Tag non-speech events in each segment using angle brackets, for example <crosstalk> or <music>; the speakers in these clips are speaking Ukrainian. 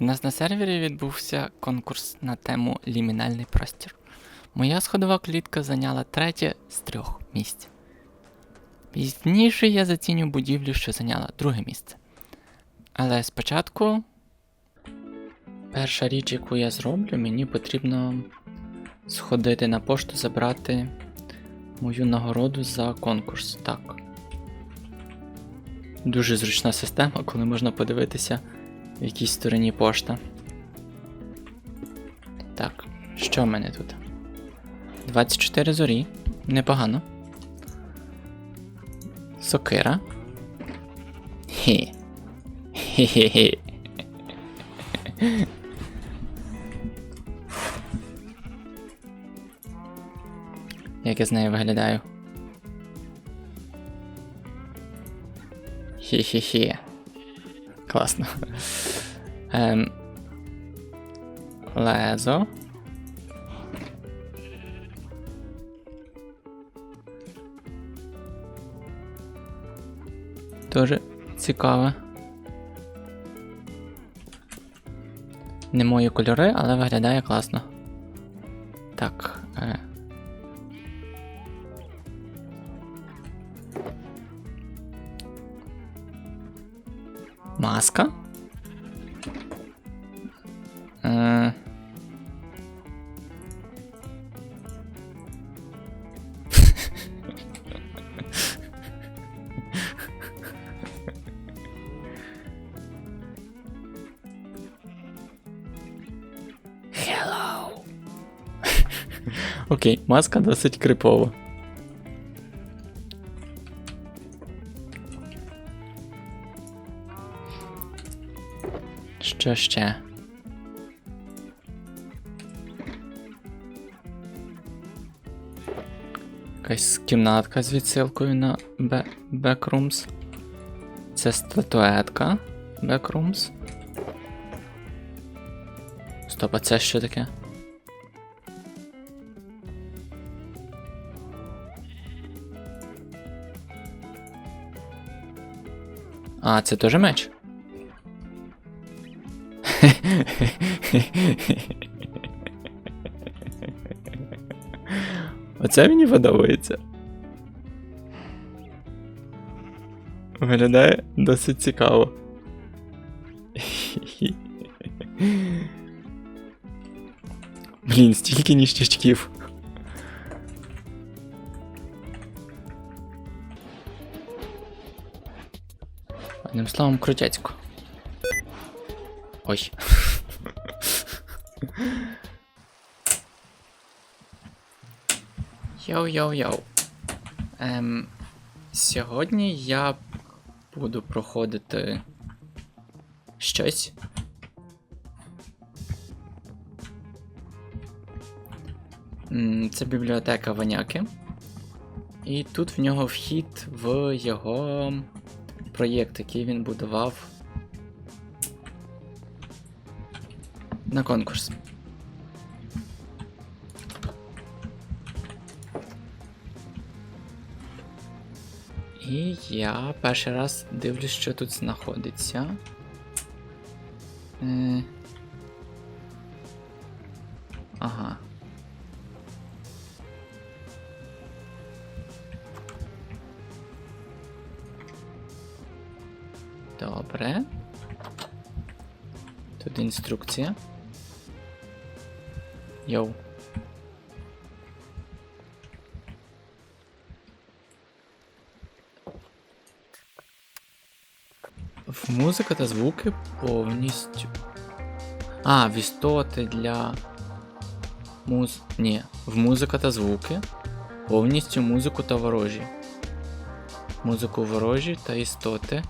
У нас на сервері відбувся конкурс на тему Лімінальний простір. Моя сходова клітка зайняла третє з трьох місць. Пізніше я заціню будівлю, що зайняла друге місце. Але спочатку. Перша річ, яку я зроблю, мені потрібно сходити на пошту забрати мою нагороду за конкурс. Так. Дуже зручна система, коли можна подивитися, в якій стороні пошта. Так, що в мене тут? 24 зорі. Непогано. Сокира. Хі. Хі-хі-хі. Як я з нею виглядаю? Хі-хі-хі. Класно. Ем. Лезо. Дуже цікаве. Не мої кольори, але виглядає класно. Так. Е. Маска. Окей, маска досить крипова. Що ще? Якась кімнатка з відсилкою на Backrooms. Це статуетка Backrooms. Стоп, а це що таке? А, це теж меч? Оце мені подобається. Виглядає досить цікаво. Блін, стільки ніштячків. Одним словом, крутяцько. Ой. Йоу-йоу-йоу. Ем, сьогодні я буду проходити щось. Це бібліотека Ваняки. І тут в нього вхід в його проєкт, який він будував на конкурс. І я перший раз дивлюсь, що тут знаходиться. Е... Ага. Добре. Тут інструкція. Йоу. Музика та звуки повністю. А, в істоти для. Муз. Ні, в музика та звуки. Повністю музику та ворожі. Музику ворожі та істоти.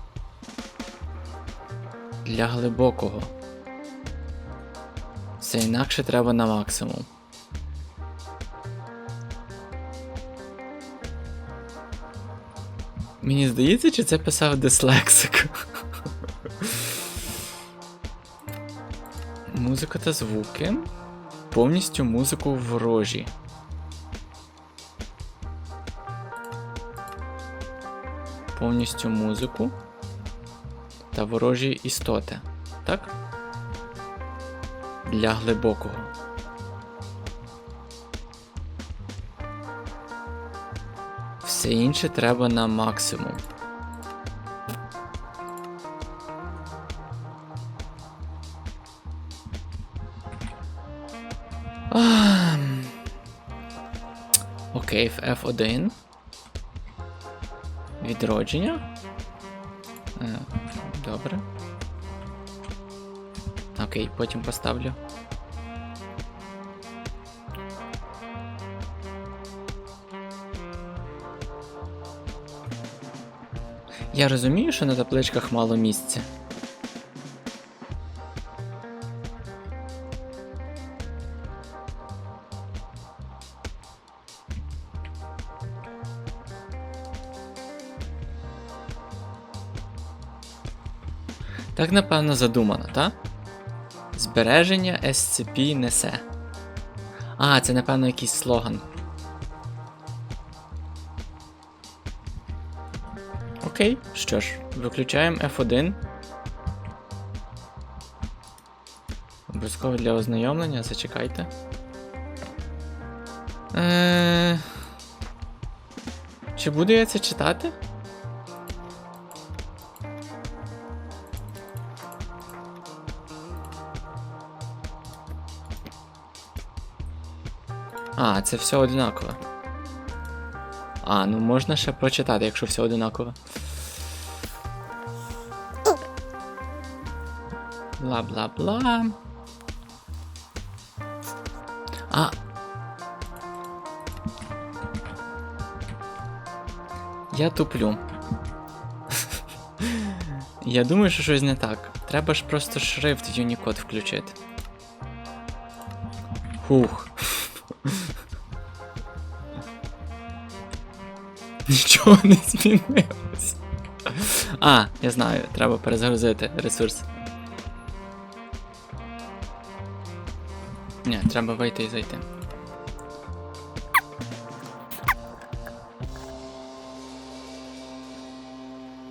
Для глибокого. Все інакше треба на максимум. Мені здається, чи це писав дислексик. <laughs> Музика та звуки. Повністю музику ворожі. Повністю музику та ворожі істоти. Так? для глибокого. Все інше треба на максимум. Ам. Окей, в F1. Відродження. Добре. Окей, потім поставлю. Я розумію, що на табличках мало місця. Так напевно задумано, так? Збереження SCP несе. А, це напевно якийсь слоган. Окей, що ж, виключаємо F1. Обов'язково для ознайомлення, зачекайте. Е... Чи буду я це читати? А, це все одинаково. А, ну можна ще прочитати, якщо все одинаково. Бла-бла-бла. А. Я туплю. Я думаю, що щось не так. Треба ж просто шрифт Unicode включити. Хух. Нічого не змінилось. А, я знаю, треба перезагрузити ресурс. Ні, треба вийти і зайти.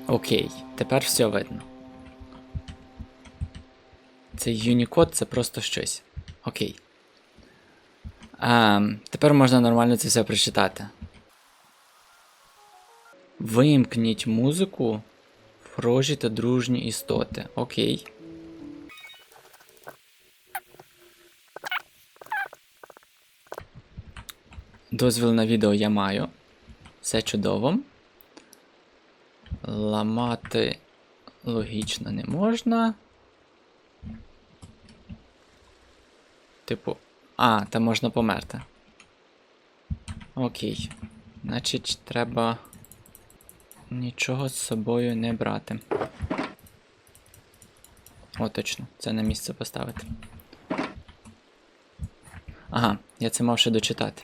Окей, тепер все видно. Цей Unicode це просто щось. Окей. А, тепер можна нормально це все прочитати. Вимкніть музику, ворожі та дружні істоти. Окей. Дозвіл на відео я маю. Все чудово. Ламати логічно не можна. Типу. А, там можна померти. Окей. Значить, треба нічого з собою не брати. О, точно, це на місце поставити. Ага, я це мав ще дочитати.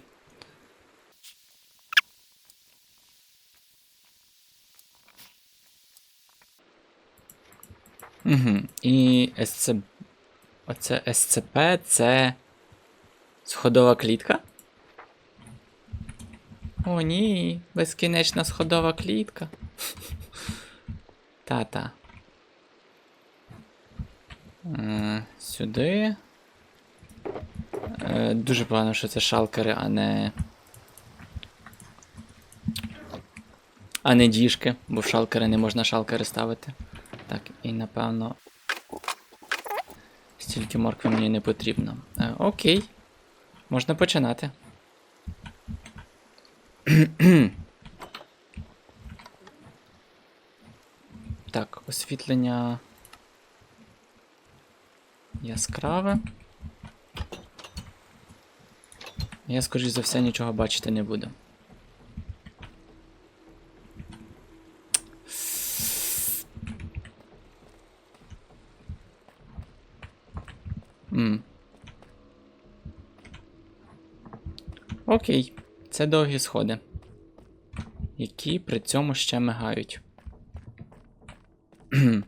Угу. І СЦ... Оце СЦП це сходова клітка? О, ні, безкінечна сходова клітка. Та-та. Сюди. Е, Дуже погано, що це шалкери, а не. А не діжки, бо в шалкери не можна шалкери ставити. Так, і напевно. Стільки моркви мені не потрібно. Е, окей. Можна починати. <clears throat> так, освітлення. Яскраве. Я, скоріш за все, нічого бачити не буду. М. Окей, це довгі сходи, які при цьому ще мигають. <clears throat>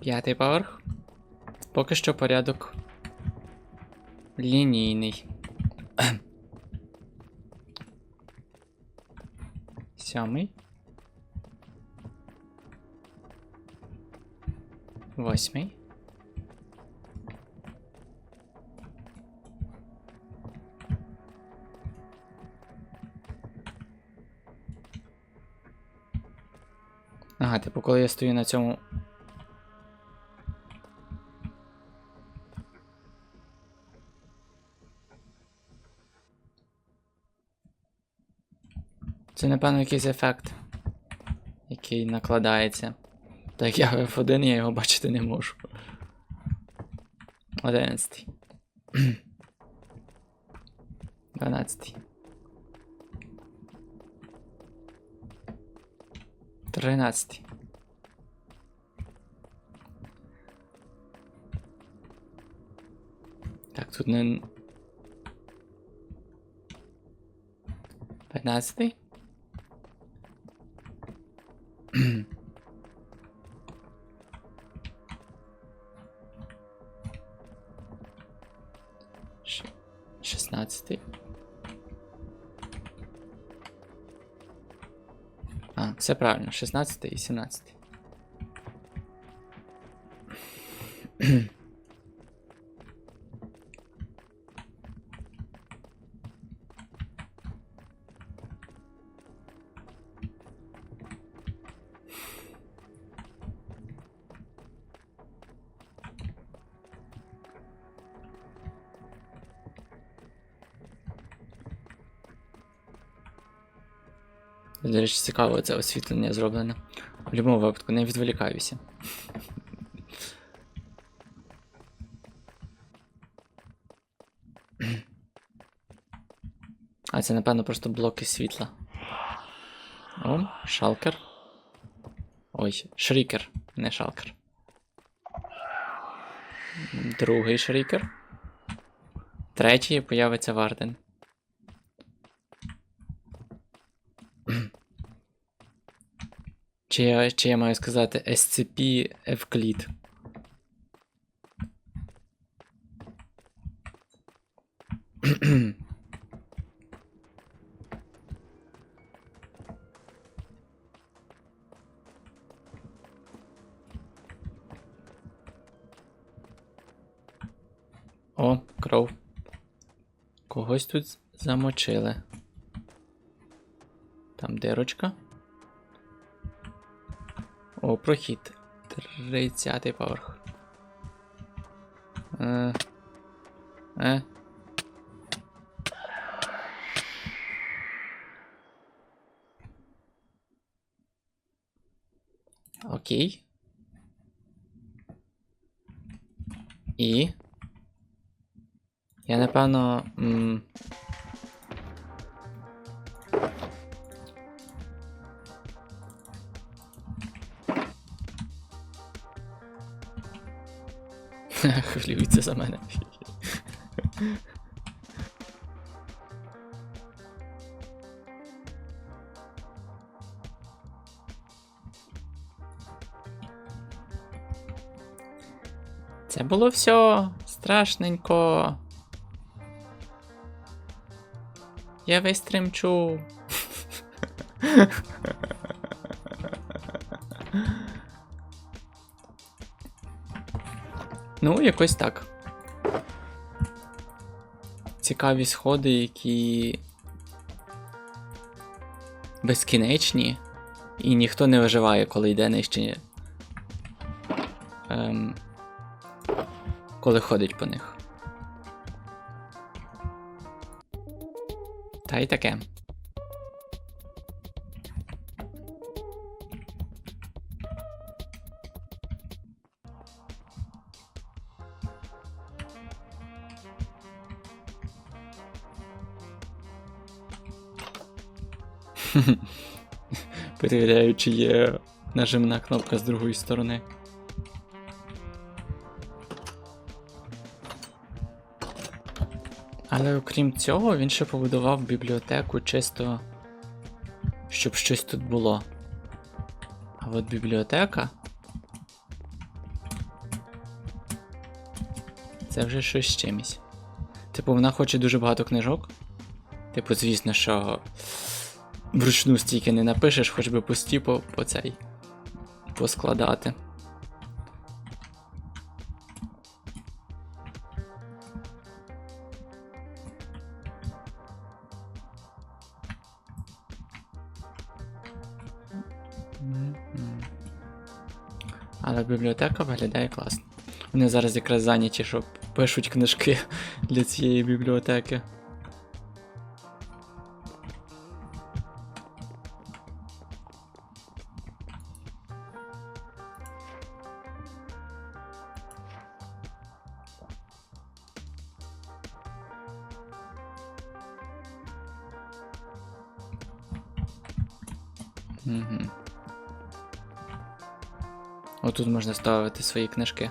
П'ятий поверх. Поки що порядок Лінійний. <clears throat> Сьомий. Восьмий. Ага, типу, коли я стою на цьому. Це, напевно, якийсь ефект, який накладається. Так я в F1 я його бачити не можу. 11. 12. 13. Так, тут не. 15. Все правильно, 16 і 17. До речі, цікаво це освітлення зроблено. В будь-якому випадку не відволікаюся. А це, напевно, просто блоки світла. О, шалкер. Ой, шрікер, не шалкер. Другий шрікер. Третій появиться Варден. Чи я, чи я маю сказати SCP Евклід? О, кров. Когось тут замочили. Там дирочка. О, прохід. 30 поверх. Е. Е. Окей. І. Я напевно. М Хвилюється за мене. Це було все страшненько. Я весь тремчу. Ну, якось так. Цікаві сходи, які безкінечні, і ніхто не виживає, коли йде нижче. Ем, коли ходить по них. Та й таке. Перевіряю, чи є нажимна кнопка з другої сторони. Але окрім цього, він ще побудував бібліотеку чисто, щоб щось тут було. А от бібліотека. Це вже щось з чимось. Типу, вона хоче дуже багато книжок. Типу, звісно, що вручну стільки не напишеш, хоч би пусті по, по цей поскладати. Але бібліотека виглядає класно. Вони зараз якраз зайняті, що пишуть книжки <laughs> для цієї бібліотеки. Угу. Отут можна ставити свої книжки.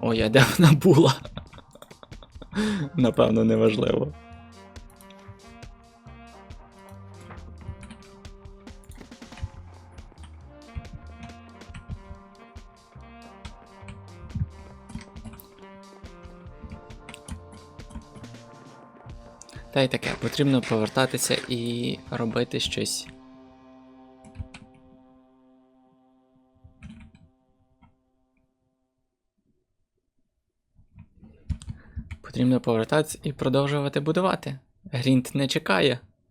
Ой, а де вона була? <laughs> Напевно, неважливо. Та й таке, потрібно повертатися і робити щось. Потрібно повертатися і продовжувати будувати. Грінт не чекає.